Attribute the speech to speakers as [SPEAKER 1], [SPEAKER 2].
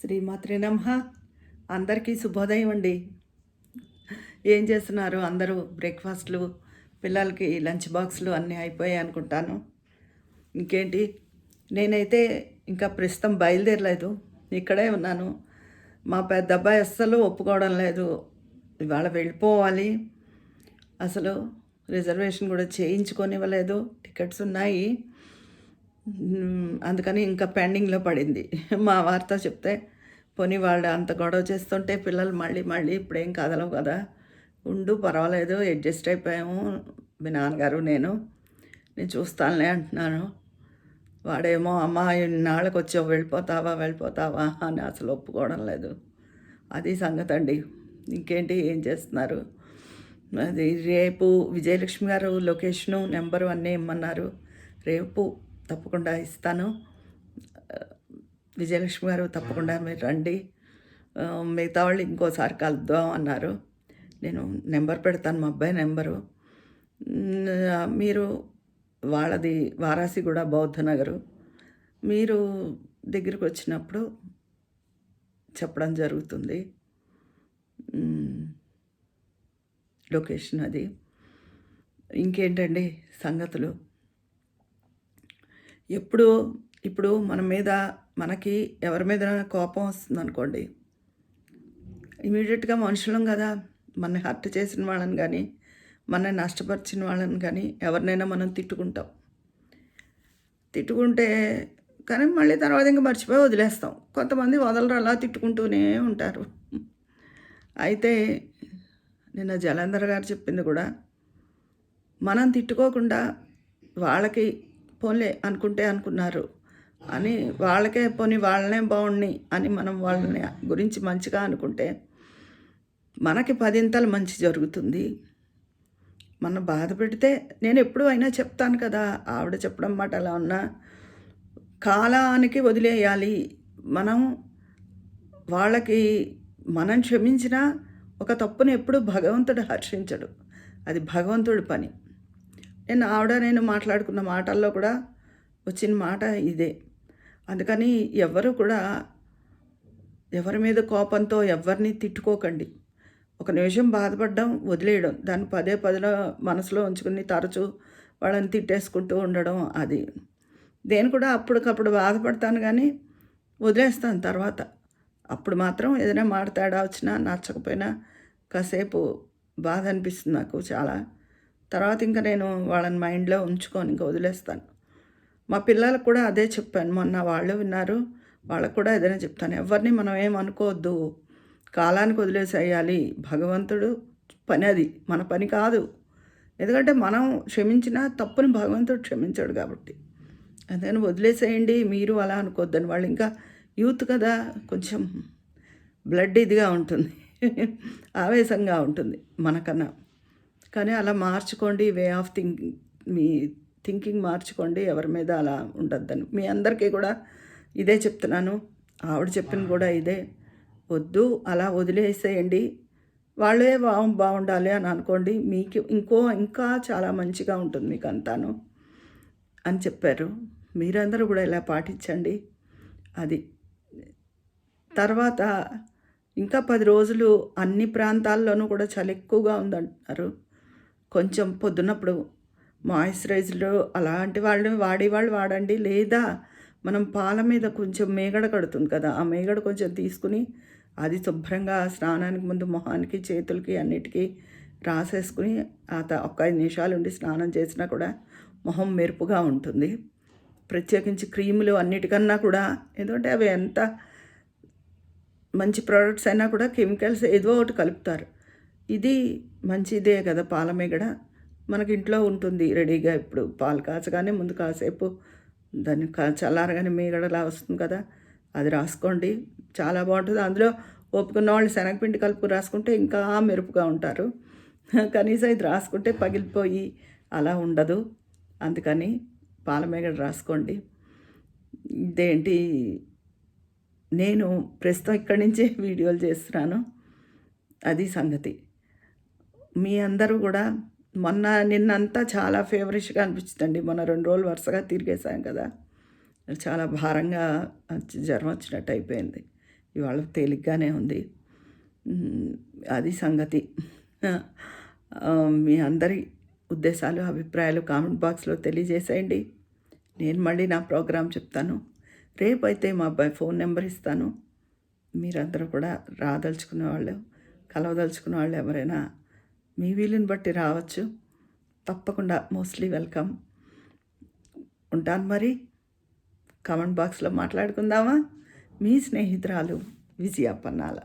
[SPEAKER 1] శ్రీమాత్రి నమ. అందరికీ శుభోదయం అండి. ఏం చేస్తున్నారు? అందరూ బ్రేక్ఫాస్ట్లు పిల్లలకి లంచ్ బాక్స్లు అన్నీ అయిపోయాయి అనుకుంటాను. ఇంకేంటి? నేనైతే ఇంకా ప్రస్తుతం బయలుదేరలేదు. ఇక్కడే ఉన్నాను. మా పెద్ద అబ్బాయి అస్సలు ఒప్పుకోవడం లేదు. ఇవాళ వెళ్ళిపోవాలి. అసలు రిజర్వేషన్ కూడా చేయించుకొని ఇవ్వలేదు టికెట్స్ ఉన్నాయి. అందుకని ఇంకా పెండింగ్లో పడింది. మా వార్త చెప్తే పోనీ వాళ్ళు అంత గొడవ చేస్తుంటే పిల్లలు మళ్ళీ మళ్ళీ ఇప్పుడేం కదలవు కదా. ఉండు పర్వాలేదు అడ్జస్ట్ అయిపోయాము. మీ నాన్నగారు నేను నేను చూస్తానులే అంటున్నాను. వాడేమో అమ్మ ఇన్నాళ్ళకి వచ్చావు వెళ్ళిపోతావా వెళ్ళిపోతావా అని అసలు ఒప్పుకోవడం లేదు. అది సంగతి అండి ఇంకేంటి ఏం చేస్తున్నారు? అది రేపు విజయలక్ష్మి గారు లొకేషను నెంబరు అన్నీ ఇమ్మన్నారు. రేపు తప్పకుండా ఇస్తాను. విజయలక్ష్మి గారు తప్పకుండా మీరు రండి. మిగతా వాళ్ళు ఇంకోసారి కలుద్దాం అన్నారు. నేను నెంబర్ పెడతాను మా అబ్బాయి నెంబరు. మీరు వాళ్ళది వారాసి కూడా బౌద్ధ నగరు. మీరు దగ్గరికి వచ్చినప్పుడు చెప్పడం జరుగుతుంది. లొకేషన్ అది. ఇంకేంటండి సంగతులు? ఎప్పుడు ఇప్పుడు మన మీద మనకి ఎవరి మీద కోపం వస్తుంది అనుకోండి ఇమీడియట్గా మనుషులం కదా మన హర్ట్ చేసిన వాళ్ళని కానీ మన నష్టపరిచిన వాళ్ళని కానీ ఎవరినైనా మనం తిట్టుకుంటాం. తిట్టుకుంటే కానీ మళ్ళీ తర్వాత ఇంకా మర్చిపోయి వదిలేస్తాం. కొంతమంది వదలరు అలా తిట్టుకుంటూనే ఉంటారు. అయితే నిన్న జలంధర్ గారు చెప్పింది కూడా మనం తిట్టుకోకుండా వాళ్ళకి పోన్లే అనుకుంటే అనుకున్నారు. అని వాళ్ళకే పోనీ వాళ్ళనే బాగుండి అని మనం వాళ్ళని గురించి మంచిగా అనుకుంటే మనకి పదింతలు మంచి జరుగుతుంది. మన బాధ పెడితే నేను ఎప్పుడు అయినా చెప్తాను కదా ఆవిడ చెప్పడం మాట అలా ఉన్నా. కాలానికి వదిలేయాలి. మనం వాళ్ళకి మనం క్షమించిన ఒక తప్పుని ఎప్పుడు భగవంతుడు హర్షించడు. అది భగవంతుడి పని. నేను ఆవిడ నేను మాట్లాడుకున్న మాటల్లో కూడా వచ్చిన మాట ఇదే. అందుకని ఎవరు కూడా ఎవరి మీద కోపంతో ఎవరిని తిట్టుకోకండి. ఒక నిమిషం బాధపడడం వదిలేయడం దాన్ని పదే పదే మనసులో ఉంచుకుని తరచూ వాళ్ళని తిట్టేసుకుంటూ ఉండడం అది. నేను కూడా అప్పటికప్పుడు బాధపడతాను కానీ వదిలేస్తాను తర్వాత. అప్పుడు మాత్రం ఏదైనా మాట తేడా వచ్చినా నచ్చకపోయినా కాసేపు బాధ అనిపిస్తుంది నాకు చాలా. తర్వాత ఇంకా నేను వాళ్ళని మైండ్లో ఉంచుకొని ఇంకా వదిలేస్తాను మా పిల్లలకు కూడా అదే చెప్పాను. మొన్న వాళ్ళు విన్నారు. వాళ్ళకు కూడా ఏదైనా చెప్తాను. ఎవరిని మనం ఏం అనుకోవద్దు. కాలానికి వదిలేసేయాలి. భగవంతుడు పని అది. మన పని కాదు. ఎందుకంటే మనం క్షమించిన తప్పుని భగవంతుడు క్షమించాడు కాబట్టి. అందుకని వదిలేసేయండి. మీరు అలా అనుకోవద్దని వాళ్ళు ఇంకా యూత్ కదా. కొంచెం బ్లడ్ ఇదిగా ఉంటుంది. ఆవేశంగా ఉంటుంది మనకన్నా. కానీ అలా మార్చుకోండి వే ఆఫ్ థింకింగ్ మీ థింకింగ్ మార్చుకోండి ఎవరి మీద అలా ఉండొద్దని. మీ అందరికీ కూడా ఇదే చెప్తున్నాను. ఆవిడ చెప్పింది కూడా ఇదే. వద్దు అలా వదిలేసేయండి. వాళ్ళే బా బాగుండాలి అని అనుకోండి మీకు ఇంకో ఇంకా చాలా మంచిగా ఉంటుంది మీకు అంతాను అని చెప్పారు. మీరందరూ కూడా ఇలా పాటించండి. అది. తర్వాత ఇంకా పది రోజులు అన్ని ప్రాంతాల్లోనూ కూడా చలి ఎక్కువగా ఉందంటున్నారు. కొంచెం పొద్దున్నప్పుడు మాయిశ్చరైజర్లు అలాంటి వాళ్ళు వాడేవాళ్ళు వాడండి. లేదా మనం పాల మీద కొంచెం మేగడ కడుతుంది కదా ఆ మేగడ కొంచెం తీసుకుని అది శుభ్రంగా స్నానానికి ముందు మొహానికి చేతులకి అన్నిటికీ రాసేసుకుని ఆ త- ఒక ఐదు నిమిషాలు ఉండి స్నానం చేసినా కూడా మొహం మెరుపుగా ఉంటుంది. ప్రత్యేకించి క్రీములు అన్నిటికన్నా కూడా ఎందుకంటే అవి ఎంత మంచి ప్రోడక్ట్స్ అయినా కూడా కెమికల్స్ ఏదో ఒకటి కలుపుతారు. ఇది మంచిదే కదా పాలమేగడ మనకి ఇంట్లో ఉంటుంది రెడీగా ఇప్పుడు పాలు కాచగానే ముందు కాసేపు దాన్ని కా చల్లారగానే మీగడలా వస్తుంది కదా. అది రాసుకోండి. చాలా బాగుంటుంది. అందులో ఒప్పుకున్న వాళ్ళు శనగపిండి కలుపు రాసుకుంటే ఇంకా మెరుపుగా ఉంటారు. కనీసం ఇది రాసుకుంటే పగిలిపోయి అలా ఉండదు. అందుకని పాలమేగడ రాసుకోండి. ఇదేంటి? నేను ప్రస్తుతం ఇక్కడి నుంచే వీడియోలు చేస్తున్నాను. అది సంగతి. మీ అందరూ కూడా మొన్న నిన్నంతా చాలా ఫేవరెట్గా అనిపించిందండి. మొన్న రెండు రోజులు వరుసగా తిరిగేసాం కదా. చాలా భారంగా జ్వరం వచ్చినట్టు అయిపోయింది. ఇవాళ తేలిగ్గానే ఉంది. అది సంగతి. మీ అందరి ఉద్దేశాలు అభిప్రాయాలు కామెంట్ బాక్స్లో తెలియజేసేయండి. నేను మళ్ళీ నా ప్రోగ్రాం చెప్తాను. రేపు అయితే మా అబ్బాయి ఫోన్ నెంబర్ ఇస్తాను. మీరందరూ కూడా రాదలుచుకునే వాళ్ళు కలవదలుచుకునే వాళ్ళు ఎవరైనా మీ వీలుని బట్టి రావచ్చు. తప్పకుండా మోస్ట్లీ వెల్కమ్. ఉంటాను మరి. కామెంట్ బాక్స్లో మాట్లాడుకుందామా? మీ స్నేహితురాలు విజయ పన్నాల.